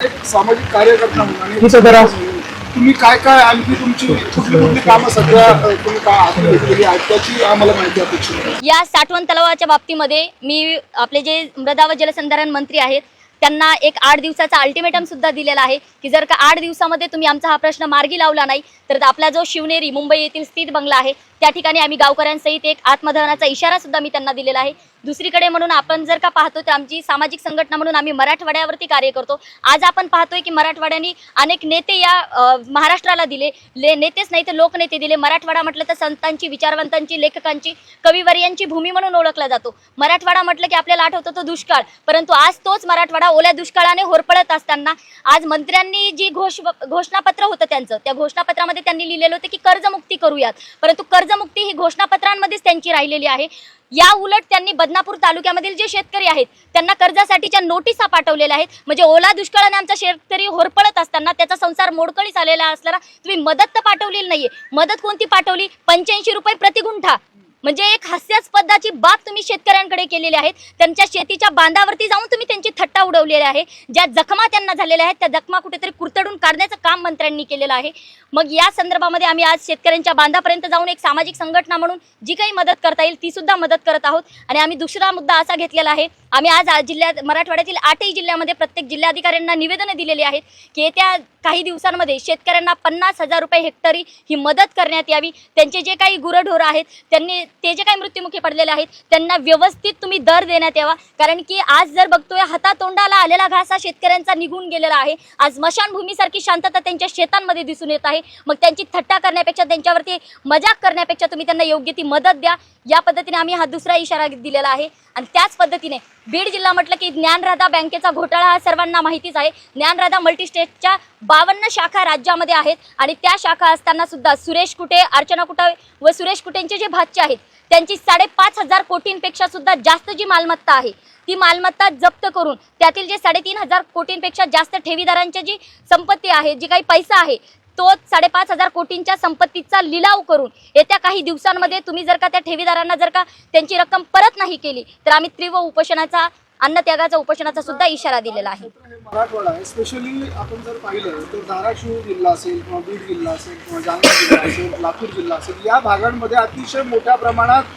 एक सामाजिक कार्यकर्ता म्हणून आणि. तुम्ही काय काय आणखी तुमची कुठली कुठली कामं सध्या अ, तुम्ही काय हाती घेतलेली आहेत त्याची आम्हाला माहिती अपेक्षित आहे या साठवण तलावाच्या बाबतीमध्ये मी आपले जे मृदा व जलसंधारण मंत्री आहेत त्यांना एक आठ दिवसाचा अल्टिमेटम सुद्धा दिलेला आहे की जर का आठ दिवसामध्ये तुम्ही आमचा हा प्रश्न मार्गी लावला नाही तर आपला जो शिवनेरी मुंबई येथील स्थित बंगला आहे त्या ठिकाणी आम्ही गावकऱ्यांसहित एक आत्मदहनाचा इशारा सुद्धा मी त्यांना दिलेला आहे. दुसरीकडे म्हणून आपण जर का पाहतो तर आमची सामाजिक संघटना म्हणून आम्ही मराठवाड्यावरती कार्य करतो. आज आपण पाहतोय की मराठवाड्याने अनेक नेते या महाराष्ट्राला दिले. ले नेतेच नाही तर लोकनेते दिले. मराठवाडा म्हटलं तर संतांची विचारवंतांची लेखकांची कविवर्यांची भूमी म्हणून ओळखला जातो. मराठवाडा म्हटलं की आपल्याला आठवतो तो दुष्काळ. परंतु आज तोच मराठवाडा ओल्या दुष्काळाने होरपळत असताना आज मंत्र्यांनी जी घोष घोषणापत्र होतं त्यांचं त्या घोषणापत्रामध्ये त्यांनी लिहिलेलं होतं की कर्जमुक्ती करूयात. परंतु कर्ज कर्जमुक्ती ही घोषणापत्रांमध्येच त्यांची राहिलेली आहे. या उलट त्यांनी बदनापूर तालुक्यामधील जे शेतकरी आहेत त्यांना कर्जासाठीच्या नोटिसा पाठवलेल्या आहेत. म्हणजे ओला दुष्काळाने आमचा शेतकरी होरपळत असताना त्याचा संसार मोडकळीस आलेला असताना तुम्ही मदत तर पाठवलेली नाहीये. मदत कोणती पाठवली? पंच्याऐंशी रुपये प्रतिगुंठा. म्हणजे एक हास्यास्पदाची बाब तुम्ही शेतकऱ्यांकडे केलेली आहेत त्यांच्या शेतीच्या बांधावरती जाऊन तुम्ही त्यांची थट्टा उडवलेली आहे. ज्या जखमा त्यांना झालेल्या आहेत त्या जखमा कुठेतरी कुरतडून काढण्याचं काम मंत्र्यांनी केलेलं आहे. मग या संदर्भामध्ये आम्ही आज शेतकऱ्यांच्या बांधापर्यंत जाऊन एक सामाजिक संघटना म्हणून जी काही मदत करता येईल ती सुद्धा मदत करत आहोत. आणि आम्ही दुसरा मुद्दा असा घेतलेला आहे. आम्ही आज जिल्ह्यात मराठवाड्यातील आठही जिल्ह्यामध्ये प्रत्येक जिल्हाधिकाऱ्यांना निवेदनं दिलेली आहेत की येत्या काही दिवसांमध्ये शेतकऱ्यांना पन्नास हजार रुपये हेक्टरी ही मदत करण्यात यावी. त्यांचे जे काही गुरढोरं आहेत त्यांनी ते जे काही मृत्युमुखी पडलेले आहेत त्यांना व्यवस्थित तुम्ही दर देण्यात यावा. कारण की आज जर बघतोय हातातोंडाला आलेला घास हा शेतकऱ्यांचा निघून गेलेला आहे. आज स्मशानभूमीसारखी शांतता त्यांच्या शेतांमध्ये दिसून येत आहे. मग त्यांची थट्टा करण्यापेक्षा त्यांच्यावरती मजाक करण्यापेक्षा तुम्ही त्यांना योग्य ती मदत द्या. या पद्धतीने आम्ही हा दुसरा इशारा दिलेला आहे. आणि त्याच पद्धतीने बीड जिल्हा म्हटलं की ज्ञानराधा बँकेचा घोटाळा हा सर्वांना माहितीच आहे. ज्ञानराधा मल्टीस्टेटच्या बावन्न शाखा राज्यामध्ये आहेत. आणि त्या शाखा असताना सुद्धा सुरेश कुटे अर्चना कुठे व सुरेश कुटेंचे जे भाचे आहेत त्यांची साडेपाच हजार कोटींपेक्षा सुद्धा जास्त जी मालमत्ता आहे ती मालमत्ता जप्त करून त्यातील जे साडेतीन हजार कोटींपेक्षा जास्त ठेवीदारांची जी संपत्ती आहे जी काही पैसा आहे तो साडेपाच हजार कोटींच्या संपत्तीचा लिलाव करून येत्या काही दिवसांमध्ये तुम्ही जर का त्या ठेवीदारांना जर का त्यांची रक्कम परत नाही केली तर आम्ही तीव्र उपोषणाचा अन्नत्यागाचा उपोषणाचा सुद्धा इशारा दिलेला आहे. मराठवाडा स्पेशली आपण जर पाहिलं तर धाराशिव जिल्हा असेल किंवा बीड जिल्हा असेल किंवा जालना जिल्हा असेल लातूर जिल्हा असेल या भागांमध्ये अतिशय मोठ्या प्रमाणात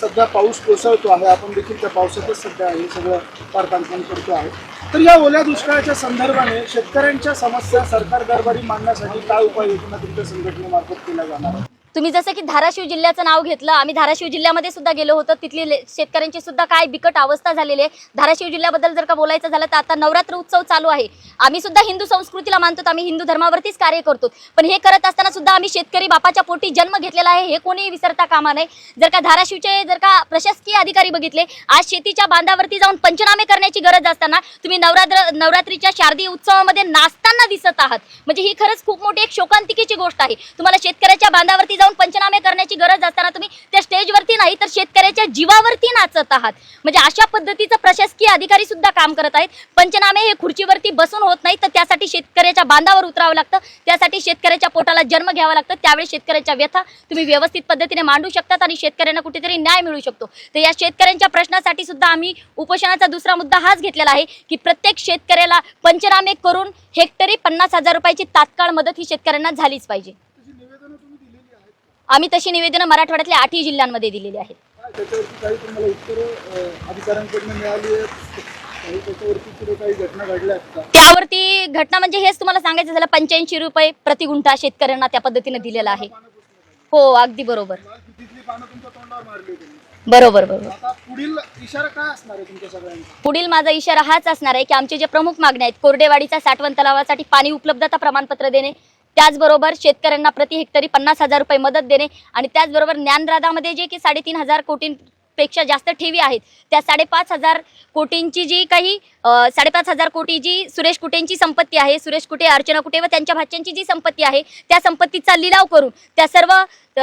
सध्या पाऊस कोसळतो आहे. आपण देखील त्या पावसातच सध्या हे सगळं कारखानखान करतो आहे. तर या ओल्या दुष्काळाच्या संदर्भाने शेतकऱ्यांच्या समस्या सरकार दरबारी मांडण्यासाठी काय उपाययोजना तुमच्या संघटनेमार्फत केल्या जाणार तुम्ही जसं की धाराशिव जिल्ह्याचं नाव घेतलं आम्ही धाराशिव जिल्ह्यामध्ये सुद्धा गेलो होतो. तिथली शेतकऱ्यांची सुद्धा काय बिकट अवस्था झालेली आहे. धाराशिव जिल्ह्याबद्दल जर का बोलायचं झालं तर आता नवरात्र उत्सव चालू आहे. आम्ही सुद्धा हिंदू संस्कृतीला मानतो आम्ही हिंदू धर्मावरतीच कार्य करतो. पण हे करत असताना सुद्धा आम्ही शेतकरी बापाच्या पोटी जन्म घेतलेला आहे हे कोणी विसरता कामा नये. जर का धाराशिवचे जर का प्रशासकीय अधिकारी बघितले आज शेतीच्या बांधावरती जाऊन पंचनामे करण्याची गरज असताना तुम्ही नवरात्र नवरात्रीच्या शारदीय उत्सवामध्ये नाचताना दिसत आहात. म्हणजे ही खरंच खूप मोठी एक शोकांतिकेची गोष्ट आहे. तुम्हाला शेतकऱ्याच्या बांधावरती जाऊन पंचनामे करण्याची गरज असताना तुम्ही त्या स्टेजवरती नाही तर शेतकऱ्याच्या जीवावरती नाचत आहात. म्हणजे अशा पद्धतीचं प्रशासकीय अधिकारी सुद्धा काम करत आहेत. पंचनामे हे खुर्चीवरती बसून होत नाही तर त्यासाठी शेतकऱ्याच्या बांधावर उतरावं लागतं. त्यासाठी शेतकऱ्याच्या पोटाला जन्म घ्यावा लागतं. त्यावेळी शेतकऱ्याच्या व्यथा तुम्ही व्यवस्थित पद्धतीने मांडू शकतात आणि शेतकऱ्यांना कुठेतरी न्याय मिळू शकतो. तर या शेतकऱ्यांच्या प्रश्नासाठी सुद्धा आम्ही उपोषणाचा दुसरा मुद्दा हाच घेतलेला आहे की प्रत्येक शेतकऱ्याला पंचनामे करून हेक्टरी पन्नास हजार रुपयाची तात्काळ मदत ही शेतकऱ्यांना झालीच पाहिजे तशी निवेदनं तुम्ही दिलेली आहेत आम्ही तशी निवेदनं मराठवाड्यातल्या आठही जिल्ह्यांमध्ये दिलेली आहेत. काय त्याच्यावरती काही तुम्हाला उत्तरं अ, अधिकाऱ्यांकडून मिळाली आहेत? काही त्याच्यावरती पुढे काही घटना घडल्या आहेत का? त्यावरती घटना म्हणजे हेच तुम्हाला सांगायचं झालं पंच्याऐंशी रुपये प्रतिगुंठा शेतकऱ्यांना त्या पद्धतीने दिलेला आहे. हो अगदी बरोबर. बरोबर बरोबर. पुढील इशारा काय असणार आहे तुमच्या सगळ्यांचा? पुढील माझा इशारा हाच असणार आहे की आमचे जे प्रमुख मागण्या आहेत कोरडेवाडीचा साठवण तलावासाठी पाणी उपलब्धता प्रमाणपत्र देणे त्याचबरोबर शेतकऱ्यांना प्रति हेक्टरी पन्नास हजार रुपये मदत देणे आणि त्याचबरोबर ज्ञानराधामध्ये जे की साडेतीन हजार कोटींपेक्षा जास्त ठेवी आहेत. त्या साडेपाच हजार कोटींची जी काही साडेपाच हजार कोटी जी सुरेश कुटेंची संपत्ती आहे सुरेश कुटे अर्चना कुटे व त्यांच्या भाच्यांची जी संपत्ती आहे त्या संपत्तीचा लिलाव करून त्या सर्व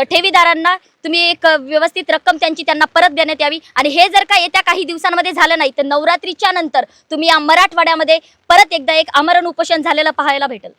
ठेवीदारांना तुम्ही एक व्यवस्थित रक्कम त्यांची त्यांना परत देण्यात यावी. आणि हे जर का येत्या काही दिवसांमध्ये झालं नाही तर नवरात्रीच्या नंतर तुम्ही या मराठवाड्यामध्ये परत एकदा एक आमरण उपोषण झालेलं पाहायला भेटेल.